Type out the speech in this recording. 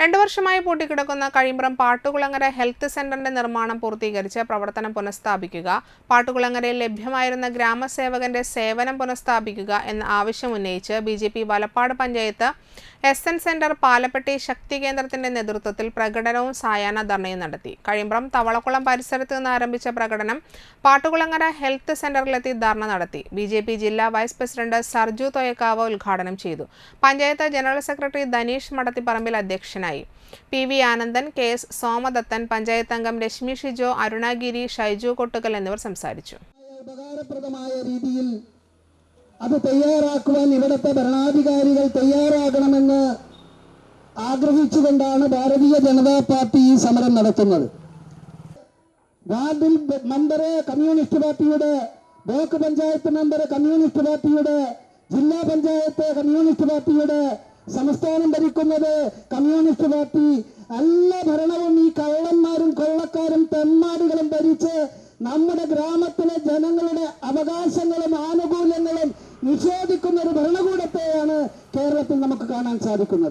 രണ്ടു വർഷമായി പൂട്ടിക്കിടക്കുന്ന കഴിമ്പ്രം പാട്ടുകുളങ്ങര ഹെൽത്ത് സെന്ററിന്റെ നിർമ്മാണം പൂർത്തീകരിച്ച് പ്രവർത്തനം പുനഃസ്ഥാപിക്കുക. പാട്ടുകുളങ്ങരയിൽ ലഭ്യമായിരുന്ന ഗ്രാമസേവകന്റെ സേവനം പുനഃസ്ഥാപിക്കുക എന്ന ആവശ്യം ഉന്നയിച്ച് B J P Valappad panchayat S N centre Palappetti ശക്തി കേന്ദ്രത്തിന്റെ നേതൃത്വത്തിൽ പ്രകടനവും സായാഹ്ന ധർണയും നടത്തി. കഴിമ്പ്രം തവളക്കുളം പരിസരത്ത് നിന്ന് ആരംഭിച്ച പ്രകടനം പാട്ടുകുളങ്ങര ഹെൽത്ത് സെന്ററിലെത്തി ധർണ നടത്തി. ബി ജെ പി ജില്ലാ വൈസ് പ്രസിഡന്റ് സർജു തോയക്കാവ് ഉദ്ഘാടനം ചെയ്തു. പഞ്ചായത്ത് ജനറൽ സെക്രട്ടറി ധനീഷ് മടത്തിപ്പറമ്പിൽ അധ്യക്ഷനായി P V Anandan K S Somadathan panchayat അംഗം രശ്മി ഷിജോ അരുണാഗിരി ഷൈജു കൊട്ടുകൽ എന്നിവർ സംസാരിച്ചു. രീതിയിൽ അത് തയ്യാറാക്കുവാൻ ഇവിടുത്തെ ഭരണാധികാരികൾ തയ്യാറാകണമെന്ന് ആഗ്രഹിച്ചുകൊണ്ടാണ് ഭാരതീയ ജനതാ പാർട്ടി ഈ സമരം നടത്തുന്നത്. വാർഡിൽ മെമ്പറ് കമ്മ്യൂണിസ്റ്റ് പാർട്ടിയുടെ ബ്ലോക്ക് പഞ്ചായത്ത് മെമ്പർ കമ്മ്യൂണിസ്റ്റ് പാർട്ടിയുടെ ജില്ലാ പഞ്ചായത്ത് കമ്മ്യൂണിസ്റ്റ് പാർട്ടിയുടെ സംസ്ഥാനം ഭരിക്കുന്നത് കമ്മ്യൂണിസ്റ്റ് പാർട്ടി. എല്ലാ ഭരണവും ഈ കള്ളന്മാരും കൊള്ളക്കാരും തെമ്മാടികളും ഭരിച്ച് നമ്മുടെ ഗ്രാമത്തിലെ ജനങ്ങളുടെ അവകാശങ്ങളും ആനുകൂല്യങ്ങളും നിഷേധിക്കുന്ന ഒരു ഭരണകൂടത്തെയാണ് കേരളത്തിൽ നമുക്ക് കാണാൻ സാധിക്കുന്നത്.